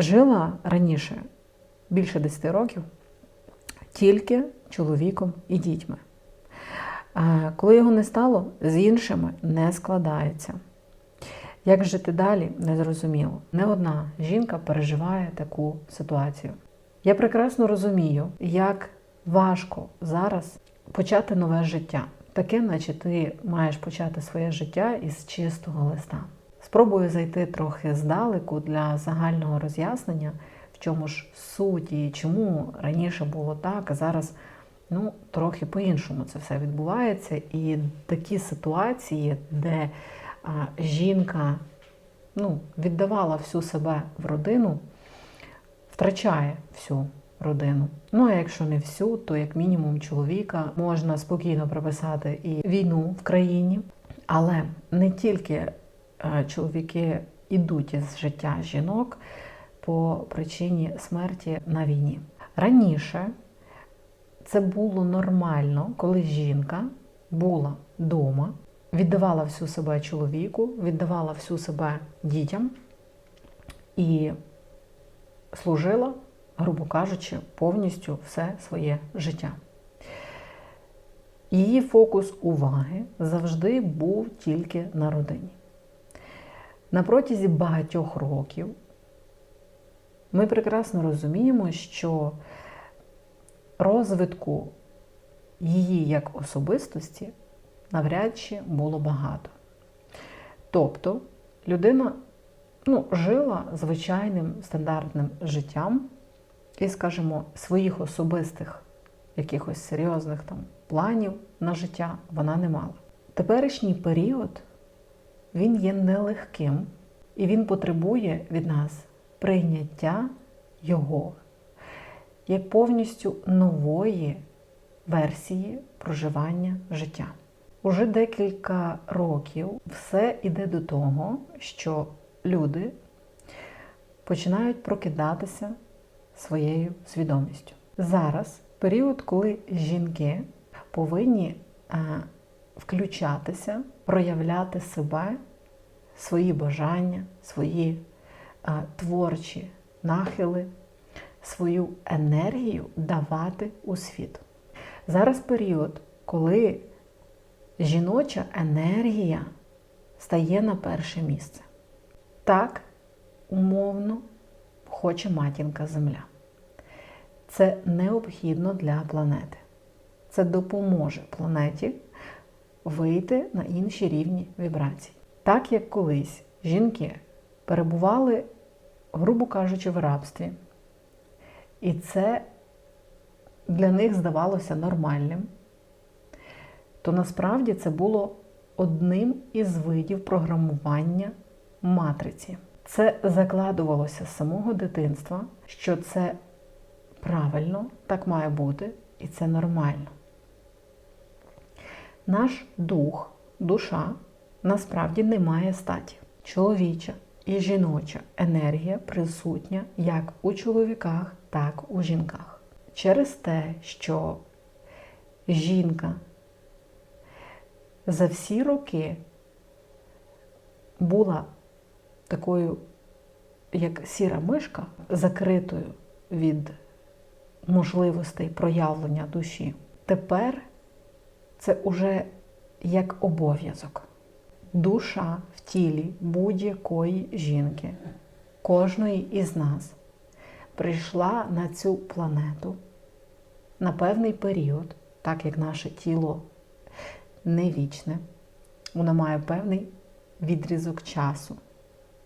жила раніше більше 10 років тільки чоловіком і дітьми. Коли його не стало, з іншими не складається. Як жити далі, незрозуміло. Не одна жінка переживає таку ситуацію. Я прекрасно розумію, як важко зараз почати нове життя. Таке, наче ти маєш почати своє життя із чистого листа. Спробую зайти трохи здалеку для загального роз'яснення, в чому ж суть і чому раніше було так, а зараз ну, трохи по-іншому це все відбувається. І такі ситуації, де а, жінка ну, віддавала всю себе в родину, втрачає всю родину. Ну а якщо не всю, то як мінімум чоловіка можна спокійно приписати і війну в країні. Але не тільки чоловіки йдуть із життя жінок по причині смерті на війні. Раніше це було нормально, коли жінка була вдома, віддавала всю себе чоловіку, віддавала всю себе дітям і служила, грубо кажучи, повністю все своє життя. Її фокус уваги завжди був тільки на родині. На протязі багатьох років ми прекрасно розуміємо, що розвитку її як особистості навряд чи було багато. Тобто людина ну, жила звичайним стандартним життям і, скажімо, своїх особистих якихось серйозних там планів на життя вона не мала. Теперішній період він є нелегким і він потребує від нас прийняття його як повністю нової версії проживання життя. Уже декілька років все йде до того, що люди починають прокидатися своєю свідомістю. Зараз період, коли жінки повинні а, включатися, проявляти себе, свої бажання, свої а, творчі нахили, свою енергію давати у світ. Зараз період, коли жіноча енергія стає на перше місце. Так умовно хоче матінка Земля. Це необхідно для планети. Це допоможе планеті вийти на інші рівні вібрацій. Так як колись жінки перебували, грубо кажучи, в рабстві, і це для них здавалося нормальним, то насправді це було одним із видів програмування матриці. Це закладувалося з самого дитинства, що це правильно, так має бути, і це нормально. Наш дух, душа насправді не має статі. Чоловіча і жіноча енергія присутня як у чоловіках, так у жінках. Через те, що жінка за всі роки була такою, як сіра мишка, закритою від можливостей проявлення душі. Тепер це уже як обов'язок. Душа в тілі будь-якої жінки, кожної із нас, прийшла на цю планету на певний період, так як наше тіло не вічне, воно має певний відрізок часу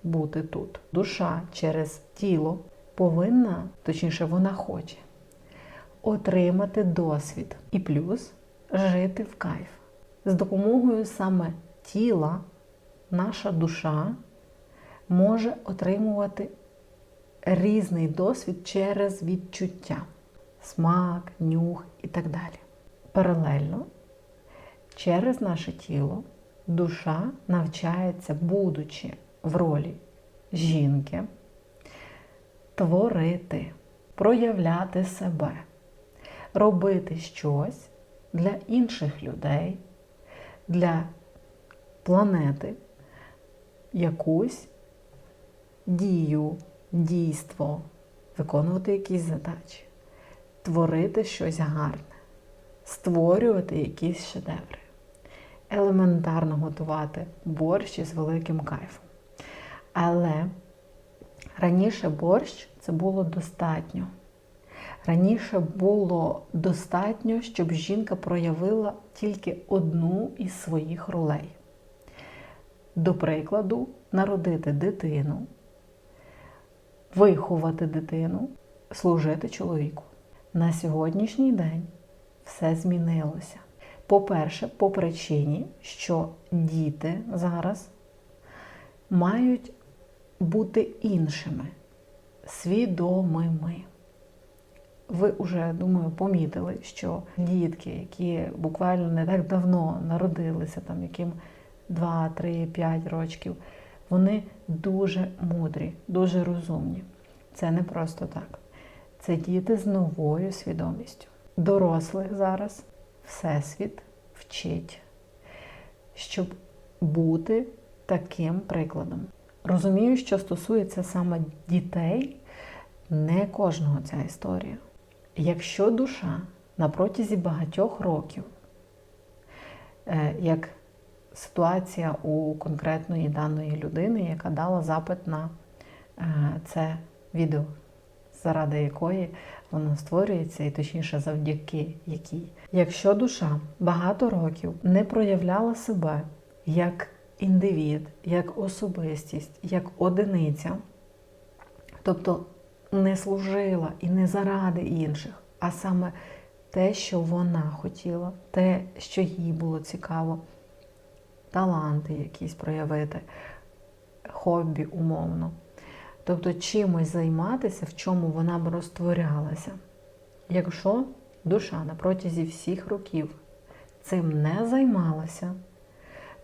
бути тут. Душа через тіло повинна, точніше, вона хоче отримати досвід і плюс жити в кайф. З допомогою саме тіла наша душа може отримувати різний досвід через відчуття, смак, нюх і так далі. Паралельно через наше тіло душа навчається, будучи в ролі жінки, творити, проявляти себе, робити щось для інших людей, для планети, якусь дію, дійство, виконувати якісь задачі, творити щось гарне, створювати якісь шедеври, елементарно готувати борщ із великим кайфом. Але раніше борщ це було достатньо. Раніше було достатньо, щоб жінка проявила тільки одну із своїх ролей. До прикладу, народити дитину, виховати дитину, служити чоловіку. На сьогоднішній день все змінилося. По-перше, по причині, що діти зараз мають бути іншими, свідомими. Ви вже, думаю, помітили, що дітки, які буквально не так давно народилися, там яким 2, 3, 5 років, вони дуже мудрі, дуже розумні. Це не просто так. Це діти з новою свідомістю. Дорослих зараз Всесвіт вчить, щоб бути таким прикладом. Розумію, що стосується саме дітей, не кожного ця історія. Якщо душа на протязі багатьох років, е, як ситуація у конкретної даної людини, яка дала запит на е, це відео, заради якої воно створюється, і точніше завдяки якій. Якщо душа багато років не проявляла себе як індивід, як особистість, як одиниця, тобто не служила і не заради інших, а саме те, що вона хотіла, те, що їй було цікаво, таланти якісь проявити, хобі умовно. Тобто чимось займатися, в чому вона б розтворялася. Якщо душа на протязі всіх років цим не займалася,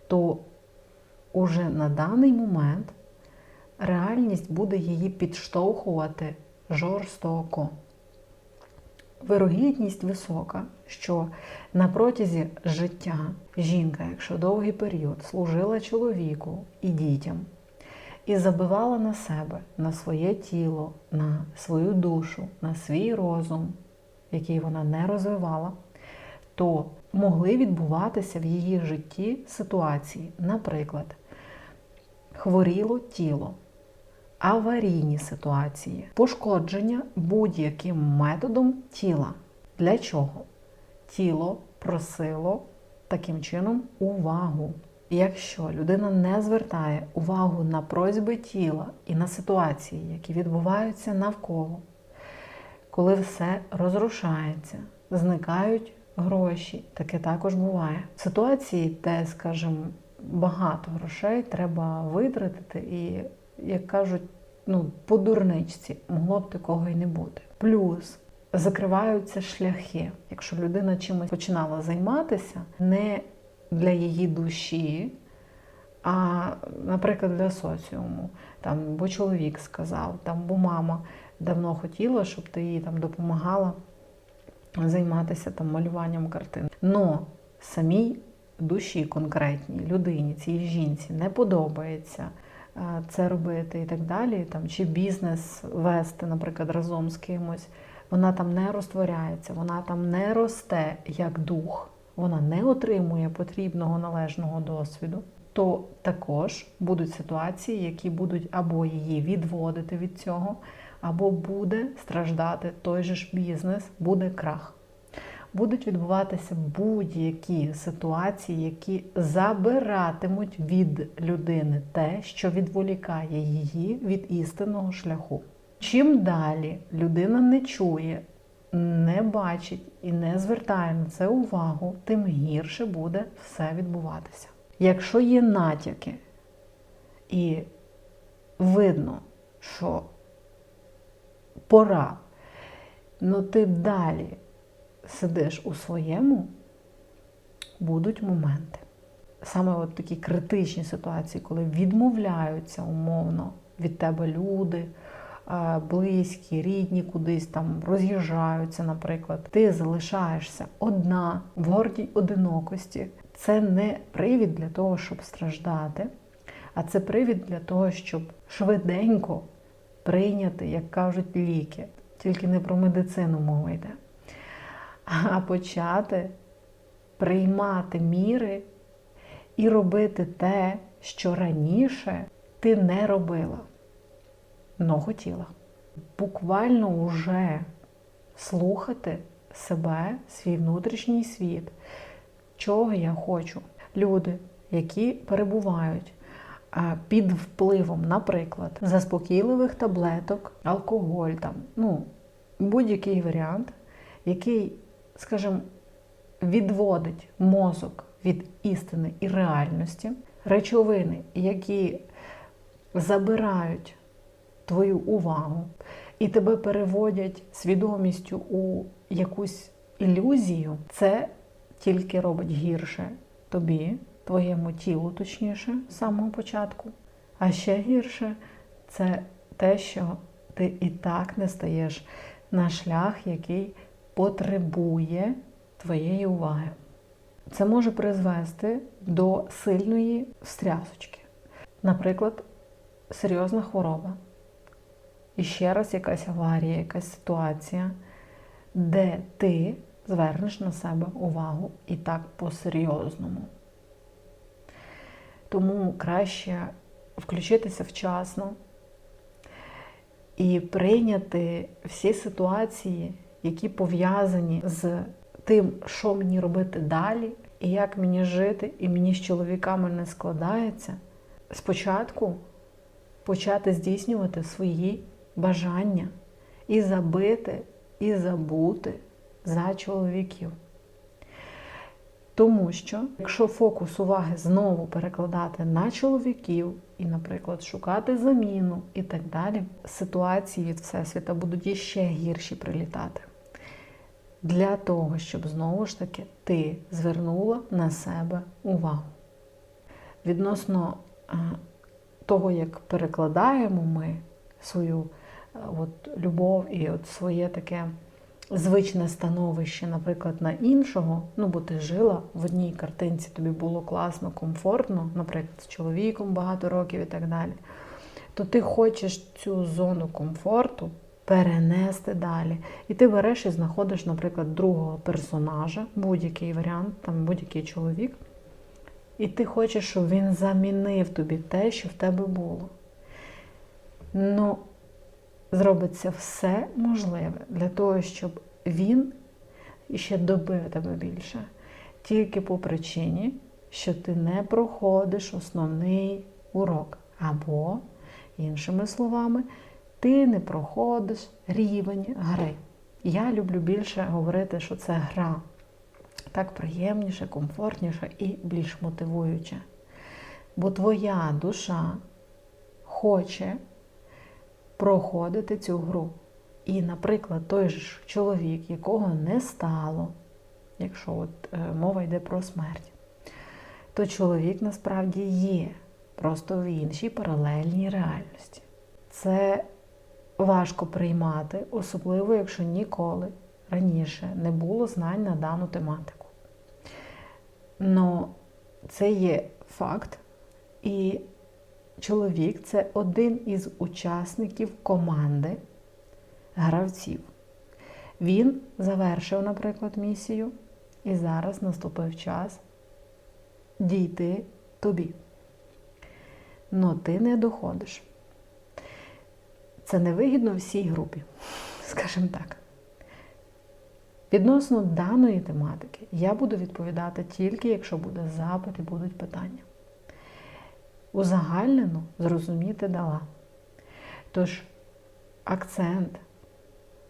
то уже на даний момент реальність буде її підштовхувати жорстоко. Вирогідність висока, що на протязі життя жінка, якщо довгий період служила чоловіку і дітям, і забивала на себе, на своє тіло, на свою душу, на свій розум, який вона не розвивала, то могли відбуватися в її житті ситуації, наприклад, хворіло тіло, аварійні ситуації, пошкодження будь-яким методом тіла. Для чого? Тіло просило таким чином увагу. Якщо людина не звертає увагу на просьби тіла і на ситуації, які відбуваються навколо, коли все розрушається, зникають гроші, таке також буває. В ситуації, де, скажімо, багато грошей треба витратити, і, як кажуть, ну, по дурничці могло б такого і не бути. Плюс закриваються шляхи. Якщо людина чимось починала займатися, не для її душі, а, наприклад, для соціуму. Там, Бо чоловік сказав, там, бо мама давно хотіла, щоб ти їй там допомагала займатися там малюванням картин. Но самій душі конкретній людині, цій жінці не подобається це робити і так далі, там, чи бізнес вести, наприклад, разом з кимось, вона там не розтворяється, вона там не росте як дух, вона не отримує потрібного належного досвіду, то також будуть ситуації, які будуть або її відводити від цього, або буде страждати той же ж бізнес, буде крах будуть відбуватися будь-які ситуації, які забиратимуть від людини те, що відволікає її від істинного шляху. Чим далі людина не чує, не бачить і не звертає на це увагу, тим гірше буде все відбуватися. Якщо є натяки і видно, що пора, ну ти далі сидиш у своєму, будуть моменти. Саме от такі критичні ситуації, коли відмовляються умовно від тебе люди, близькі, рідні кудись там роз'їжджаються, наприклад, ти залишаєшся одна в гордій одинокості. Це не привід для того, щоб страждати, а це привід для того, щоб швиденько прийняти, як кажуть, ліки. Тільки не про медицину мова йде, а почати приймати міри і робити те, що раніше ти не робила, но хотіла. Буквально уже слухати себе, свій внутрішній світ, чого я хочу. Люди, які перебувають під впливом, наприклад, заспокійливих таблеток, алкоголь, там, ну, будь-який варіант, який, скажімо, відводить мозок від істини і реальності, речовини, які забирають твою увагу і тебе переводять свідомістю у якусь ілюзію, це тільки робить гірше тобі, твоєму тілу, точніше, з самого початку. А ще гірше це те, що ти і так не стаєш на шлях, який потребує твоєї уваги. Це може призвести до сильної встрясочки. Наприклад, серйозна хвороба. І ще раз якась аварія, якась ситуація, де ти звернеш на себе увагу і так по-серйозному. Тому краще включитися вчасно і прийняти всі ситуації, які пов'язані з тим, що мені робити далі, і як мені жити, і мені з чоловіками не складається. Спочатку почати здійснювати свої бажання і забити, і забути за чоловіків. Тому що, якщо фокус уваги знову перекладати на чоловіків і, наприклад, шукати заміну і так далі, ситуації від Всесвіта будуть іще гірші прилітати. Для того, щоб знову ж таки ти звернула на себе увагу. Відносно того, як перекладаємо ми свою от, любов і от своє таке звичне становище, наприклад, на іншого, ну бо ти жила в одній картинці, тобі було класно, комфортно, наприклад, з чоловіком багато років і так далі, то ти хочеш цю зону комфорту перенести далі. І ти береш і знаходиш, наприклад, другого персонажа, будь-який варіант, там будь-який чоловік. І ти хочеш, щоб він замінив тобі те, що в тебе було. Ну, зробиться все можливе для того, щоб він ще добив тебе більше. Тільки по причині, що ти не проходиш основний урок. Або, іншими словами, ти не проходиш рівень гри. Я люблю більше говорити, що це гра. Так приємніше, комфортніше і більш мотивуюче. Бо твоя душа хоче проходити цю гру. І, наприклад, той ж чоловік, якого не стало, якщо от мова йде про смерть, то чоловік насправді є просто в іншій паралельній реальності. Це важко приймати, особливо, якщо ніколи раніше не було знань на дану тематику. Но це є факт, і чоловік це один із учасників команди гравців. Він завершив, наприклад, місію, і зараз наступив час дійти тобі. Но ти не доходиш. Це невигідно всій групі, скажімо так. Відносно даної тематики я буду відповідати тільки, якщо буде запит і будуть питання. Узагальнено зрозуміти дала. Тож акцент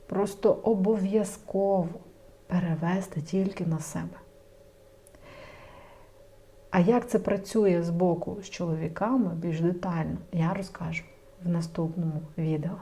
просто обов'язково перевести тільки на себе. А як це працює з боку з чоловіками більш детально, я розкажу в наступному відео.